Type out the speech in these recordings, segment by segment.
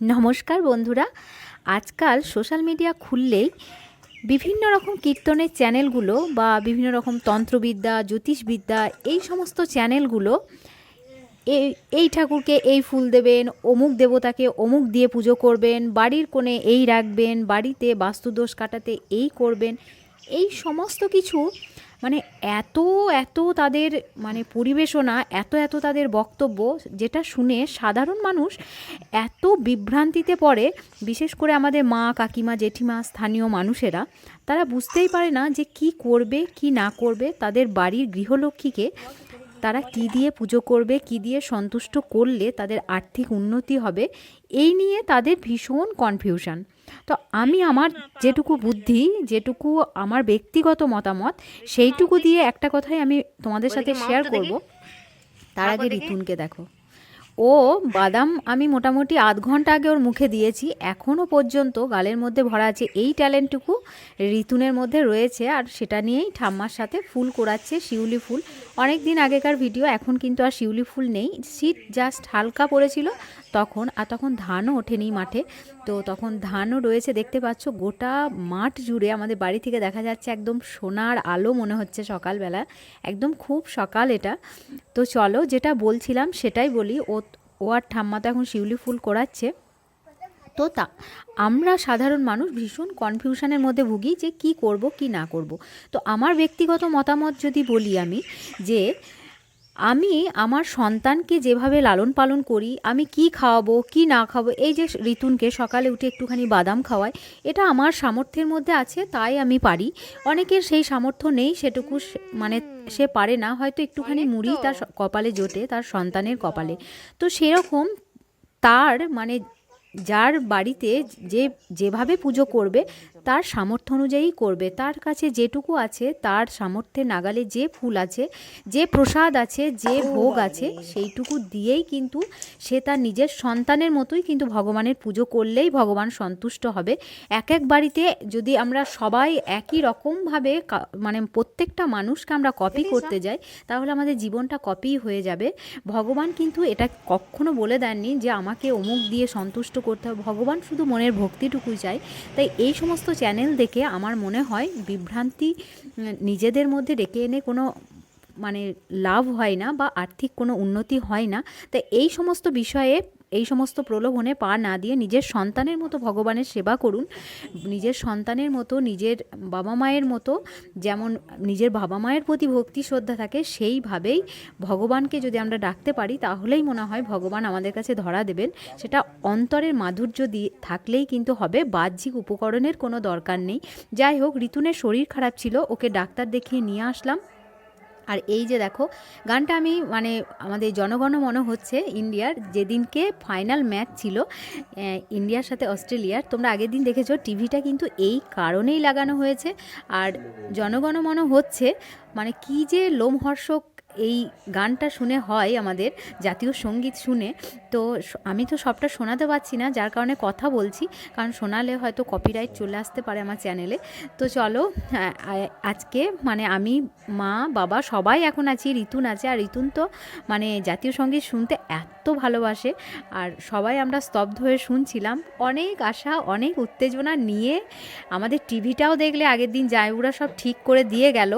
নমস্কার বন্ধুরা। আজকাল সোশ্যাল মিডিয়া খুললেই বিভিন্ন রকম কীর্তনের চ্যানেলগুলো বা বিভিন্ন রকম তন্ত্রবিদ্যা, জ্যোতিষবিদ্যা এই সমস্ত চ্যানেলগুলো এই এই ঠাকুরকে এই ফুল দেবেন, অমুক দেবতাকে অমুক দিয়ে পুজো করবেন, বাড়ির কোণে এই রাখবেন, বাড়িতে বাস্তুদোষ কাটাতে এই করবেন, এই সমস্ত কিছু মানে এত এত তাদের মানে পরিবেশনা, এত এত তাদের বক্তব্য যেটা শুনে সাধারণ মানুষ এত বিভ্রান্তিতে পড়ে, বিশেষ করে আমাদের মা, কাকিমা, জেঠিমা, স্থানীয় মানুষেরা, তারা বুঝতেই পারে না যে কি করবে, কি না করবে তাদের বাড়ির গৃহলক্ষ্মীকে তারা কি দিয়ে পুজো করবে কি দিয়ে সন্তুষ্ট করলে তাদের আর্থিক উন্নতি হবে এই নিয়ে তাদের ভীষণ কনফিউশন তো আমি আমার যেটুকু বুদ্ধি যেটুকু আমার ব্যক্তিগত মতামত সেইটুকু দিয়ে একটা কথাই আমি তোমাদের সাথে শেয়ার করব তার আগে ঋতুনকে দেখি। ও বাদাম আমি মোটামুটি আধ ঘণ্টা আগে ওর মুখে দিয়েছি এখনও পর্যন্ত গালের মধ্যে ভরা আছে এই ট্যালেন্টটুকু ঋতুনের মধ্যে রয়েছে আর সেটা নিয়েই ঠাম্মার সাথে ফুল কোড়াচ্ছে শিউলি ফুল। অনেক দিন আগেকার ভিডিও এখন কিন্তু আর শিউলি ফুল নেই। শীত জাস্ট হালকা পড়েছিল তখন, আর তখন ধানও ওঠেনি মাঠে। তো তখন ধানও রয়েছে, দেখতে পাচ্ছ, গোটা মাঠ জুড়ে আমাদের বাড়ি থেকে দেখা যাচ্ছে একদম সোনার আলো মনে হচ্ছে সকালবেলা। একদম খুব সকাল এটা। তো চলো, যেটা বলছিলাম সেটাই বলি। ও ও আর ঠাম্মা তো এখন শিউলি ফুল করাচ্ছে। তো তা, আমরা সাধারণ মানুষ ভীষণ কনফিউশনের মধ্যে ভুগি যে কি করব, কি না করব। তো আমার ব্যক্তিগত মতামত যদি বলি আমি যে আমি আমার সন্তানকে যেভাবে লালন পালন করি আমি কি খাওয়াবো কি না খাওয়াবো এই যে ঋতুনকে সকালে উঠে একটুখানি বাদাম খাওয়াই এটা আমার সামর্থ্যের মধ্যে আছে তাই আমি পারি। অনেকের সেই সামর্থ্য নেই সেটুকু মানে সে পারে না হয়তো একটুখানি মুড়ি তার কপালে জোটে তার সন্তানের কপালে। তো সেরকম তার মানে যার বাড়িতে যে যেভাবে পুজো করবে তার সামর্থ্য অনুযায়ী করবে। তার কাছে যেটুকু আছে তার সামর্থ্যে নাগালে যে ফুল আছে যে প্রসাদ আছে যে ভোগ আছে সেইটুকু দিয়েই কিন্তু সে তার নিজের সন্তানের মতোই কিন্তু ভগবানের পুজো করলেই ভগবান সন্তুষ্ট হবে। এক এক বাড়িতে যদি আমরা সবাই একই রকমভাবে মানে প্রত্যেকটা মানুষকে আমরা কপি করতে যাই তাহলে আমাদের জীবনটা কপি হয়ে যাবে। ভগবান কিন্তু এটা কখনো বলে দেননি যে আমাকে অমুক দিয়ে সন্তুষ্ট করতে হবে। ভগবান শুধু মনের ভক্তিটুকুই চাই তাই এই সমস্ত চ্যানেল দেখে আমার মনে হয় বিভ্রান্তি নিজেদের মধ্যে ডেকে এনে কোনো মানে লাভ হয় না বা আর্থিক কোনো উন্নতি হয় না। তাই এই সমস্ত বিষয়ে এই সমস্ত প্রলোভনে পা না দিয়ে নিজের সন্তানের মতো ভগবানের সেবা করুন। নিজের সন্তানের মতো, নিজের বাবা মায়ের মতো, যেমন নিজের বাবা মায়ের প্রতি ভক্তি, শ্রদ্ধা থাকে, সেইভাবেই ভগবানকে যদি আমরা ডাকতে পারি, তাহলেই মনে হয় ভগবান আমাদের কাছে ধরা দেবেন। সেটা অন্তরের মাধুর্য দিয়ে থাকলেই কিন্তু হবে, বাহ্যিক উপকরণের কোনো দরকার নেই। যাই হোক, ঋতুনের শরীর খারাপ ছিল, ওকে ডাক্তার দেখিয়ে নিয়ে আসলাম। আর এই যে দেখো, গানটা আমি মানে আমাদের জনগণ মনে হচ্ছে ইন্ডিয়ার যেদিনকে ফাইনাল ম্যাচ ছিল ইন্ডিয়ার সাথে অস্ট্রেলিয়ার, তোমরা আগের দিন দেখেছ, টিভিটা কিন্তু এই কারণেই লাগানো হয়েছে। আর জনগণ মনে হচ্ছে মানে কি যে লোমহর্ষক এই গানটা শুনে হয় আমাদের জাতীয় সংগীত শুনে। তো আমি তো সবটা শোনাতে পারছি না, যার কারণে কথা বলছি। কারণ শোনালে হয়তো কপিরাইট চলে আসতে পারে আমার চ্যানেলে তো চলো আজকে মানে আমি, মা, বাবা সবাই এখন আছি, ঋতুন আছে। আর ঋতুন তো মানে জাতীয় সংগীত শুনতে এত ভালোবাসে। আর সবাই আমরা স্তব্ধ হয়ে শুনছিলাম। অনেক আশা, অনেক উত্তেজনা নিয়ে আমাদের টিভিটাও দেখলে আগের দিন যায় জায়গুড়া সব ঠিক করে দিয়ে গেল।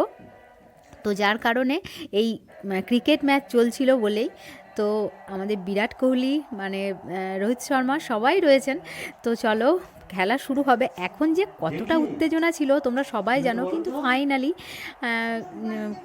তো যার কারণে এই ক্রিকেট ম্যাচ চলছিল বলেই তো আমাদের বিরাট কোহলি মানে রোহিত শর্মা সবাই রয়েছেন। তো চলো খেলা শুরু হবে। এখন যে কতটা উত্তেজনা ছিল, তোমরা সবাই জানো, কিন্তু ফাইনালি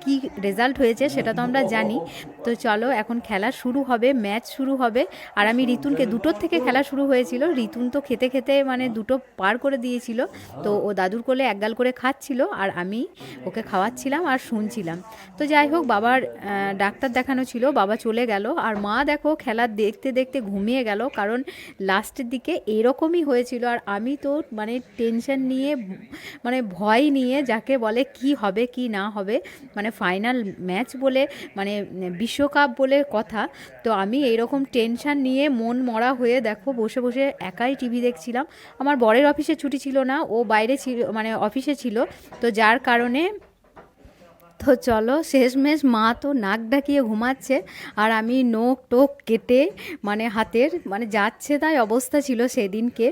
কি রেজাল্ট হয়েছে সেটা তো আমরা জানি। তো চলো, এখন খেলা শুরু হবে ম্যাচ শুরু হবে। আর আমি রিতুনকে দুটোর থেকে খেলা শুরু হয়েছিল। রিতুন তো খেতে খেতে মানে দুটো পার করে দিয়েছিল। তো ও দাদুর কোলে একগাল করে খাচ্ছিল আর আমি ওকে খাওয়াচ্ছিলাম আর শুনছিলাম। তো যাই হোক, বাবার ডাক্তার দেখানো ছিল, বাবা চলে গেল। আর মা দেখো, খেলা দেখতে দেখতে ঘুমিয়ে গেল। কারণ লাস্টের দিকে এরকমই হয়েছিল। আর আমি তো মানে টেনশন নিয়ে মানে ভয় নিয়ে যাকে বলে কি হবে, কি না হবে মানে ফাইনাল ম্যাচ বলে মানে বিশ্বকাপ বলে কথা। তো আমি এইরকম টেনশন নিয়ে মন মরা হয়ে দেখো বসে বসে একাই টিভি দেখছিলাম। আমার বরের অফিসে ছুটি ছিল না, ও বাইরে ছিল মানে অফিসে ছিল। তো যার কারণে তো চলো শেষমেশ মা তো নাক ডাকিয়ে ঘুমাচ্ছে আর আমি নোক টোক কেটে মানে হাতের মানে যাচ্ছে তাই অবস্থা ছিল সেদিনকে।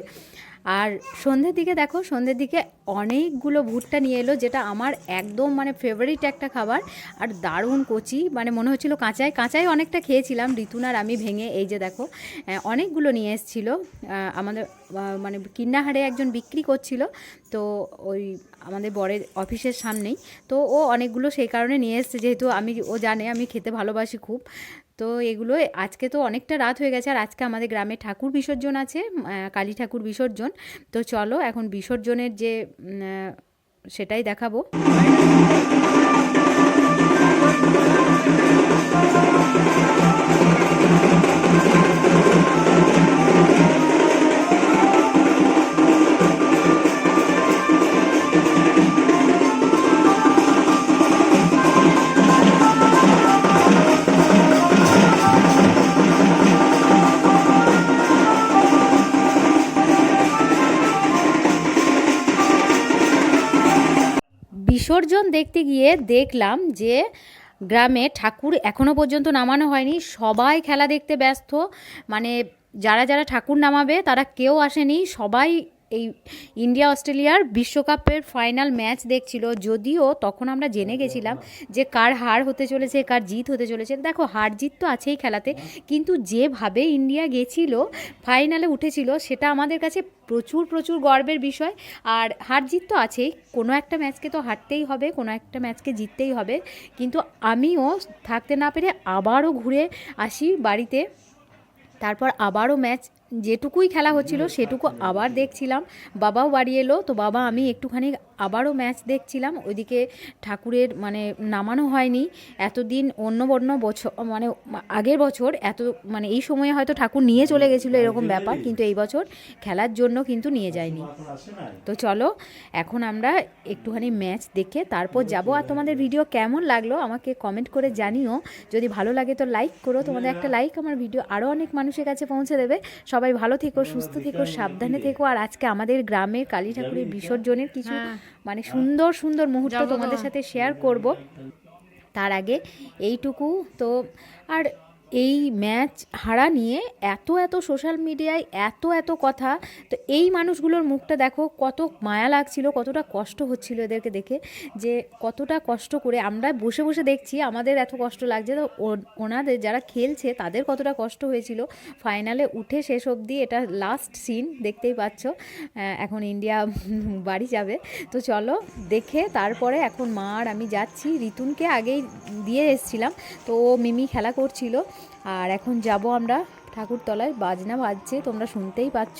আর সন্ধ্যের দিকে দেখো, সন্ধ্যের দিকে অনেকগুলো ভুট্টা নিয়ে এলো, যেটা আমার একদম মানে ফেভারিট একটা খাবার। আর দারুণ কচি মানে মনে হচ্ছিল কাঁচায় কাঁচায় অনেকটা খেয়েছিলাম ঋতুনার আমি ভেঙে এই যে দেখো অনেকগুলো নিয়ে এসেছিল। আমাদের মানে কিন্নাহারে একজন বিক্রি করছিল, তো ওই আমাদের বরের অফিসের সামনেই। তো ও অনেকগুলো সেই কারণে নিয়ে এসছে, যেহেতু আমি, ও জানে আমি খেতে ভালোবাসি খুব। তো এগুলো আজকে তো অনেকটা রাত হয়ে গেছে, আর আজকে আমাদের গ্রামে ঠাকুর বিসর্জন আছে কালী ঠাকুর বিসর্জন। তো চলো এখন বিসর্জনের যে সেটাই দেখাবো। দেখতে গিয়ে দেখলাম যে গ্রামে ঠাকুর এখনও পর্যন্ত নামানো হয়নি। সবাই খেলা দেখতে ব্যস্ত। মানে যারা যারা ঠাকুর নামাবে তারা কেউ আসেনি। সবাই এই ইন্ডিয়া অস্ট্রেলিয়ার বিশ্বকাপের ফাইনাল ম্যাচ দেখছিল, যদিও তখন আমরা জেনে গেছিলাম যে কার হার হতে চলেছে, কার জিত হতে চলেছে। দেখো, হার জিত তো আছেই খেলাতে, কিন্তু যেভাবে ইন্ডিয়া গেছিল, ফাইনালে উঠেছিল, সেটা আমাদের কাছে প্রচুর প্রচুর গর্বের বিষয়। আর হার জিত তো আছেই, কোনো একটা ম্যাচকে তো হারতেই হবে, কোনো একটা ম্যাচকে জিততেই হবে। কিন্তু আমিও থাকতে না পেরে আবারও ঘুরে আসি বাড়িতে, তারপর আবারও ম্যাচ যেটুকুই খেলা হচ্ছিল সেটুকু আবার দেখছিলাম। বাবাও বাড়ি এলো তো বাবা আমি একটুখানি আবারও ম্যাচ দেখছিলাম ওইদিকে ঠাকুরের মানে নামানো হয়নি। এতদিন অন্য বন্য বছর মানে আগের বছর এত মানে এই সময়ে হয়তো ঠাকুর নিয়ে চলে গেছিল এরকম ব্যাপার কিন্তু এই বছর খেলার জন্য কিন্তু নিয়ে যায়নি। তো চলো এখন আমরা একটুখানি ম্যাচ দেখে তারপর যাব। আর তোমাদের ভিডিও কেমন লাগল আমাকে কমেন্ট করে জানিও। যদি ভালো লাগে তো লাইক করো তোমাদের একটা লাইক আমার ভিডিও আরও অনেক মানুষের কাছে পৌঁছে দেবে। সবাই ভালো থেকো সুস্থ থেকো সাবধানে থেকো। আর আজকে আমাদের গ্রামের কালী ঠাকুরের বিসর্জনের কিছু মানে সুন্দর সুন্দর মুহূর্ত তোমাদের সাথে শেয়ার করব। তার আগে এইটুকু তো আর এই ম্যাচ হারা নিয়ে এত এত সোশ্যাল মিডিয়ায় এত এত কথা, তো এই মানুষগুলোর মুখটা দেখো কত মায়া লাগছিল, কতটা কষ্ট হচ্ছিল এদেরকে দেখে, যে কতটা কষ্ট করে আমরা বসে বসে দেখছি আমাদের এত কষ্ট লাগছে, তো ওনাদের যারা খেলছে তাদের কতটা কষ্ট হয়েছিল। ফাইনালে উঠে শেষ অবধি এটা লাস্ট সিন দেখতেই পাচ্ছ এখন ইন্ডিয়া বাড়ি যাবে। তো চলো দেখে তারপরে এখন মা আর আমি যাচ্ছি। রিতুনকে আগেই দিয়ে এসছিলাম, তো ও মিমি খেলা করছিল। আর এখন যাব আমরা ঠাকুরতলায়। বাজনা বাজছে, তোমরা শুনতেই পাচ্ছ।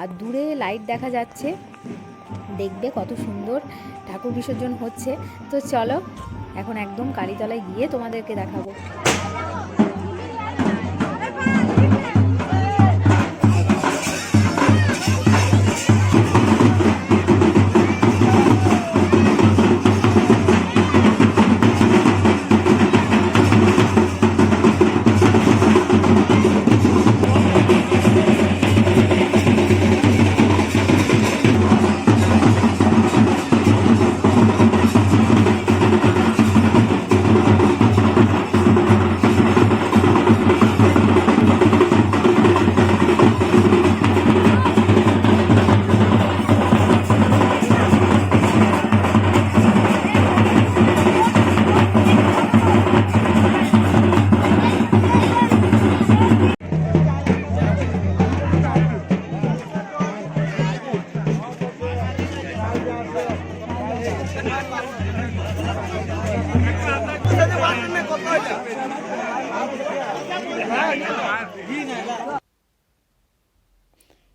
আর দূরে লাইট দেখা যাচ্ছে। দেখবে কত সুন্দর ঠাকুর বিসর্জন হচ্ছে। তো চলো, এখন একদম কালীতলায় গিয়ে তোমাদেরকে দেখাবো।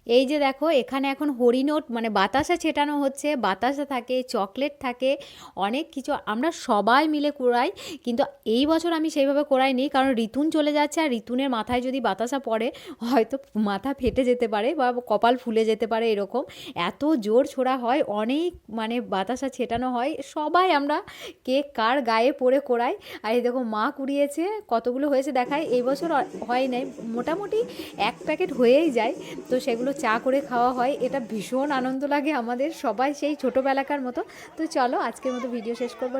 এই যে দেখো, এখানে এখন হরিনোট মানে বাতাসা ছেটানো হচ্ছে, বাতাসা থাকে, চকলেট থাকে, অনেক কিছু, আমরা সবাই মিলে করাই কিন্তু এই বছর আমি সেইভাবে করাইনি কারণ ঋতুন চলে যাচ্ছে, আর ঋতুনের মাথায় যদি বাতাসা পড়ে, হয়তো মাথা ফেটে যেতে পারে, বা কপাল ফুলে যেতে পারে এরকম। এত জোর ছোড়া হয়, অনেক মানে বাতাসা ছেটানো হয়, সবাই আমরা কে কার গায়ে পড়ে করাই আর এই দেখো, মা কুড়িয়েছে, কতগুলো হয়েছে দেখায় এই বছর হয় নাই, মোটামুটি এক প্যাকেট হয়েই যায়, তো সেগুলো চা করে খাওয়া হয়, এটা ভীষণ আনন্দ লাগে আমাদের সবাই সেই ছোটোবেলাকার মতো। তো চলো, আজকের মতো ভিডিও শেষ করব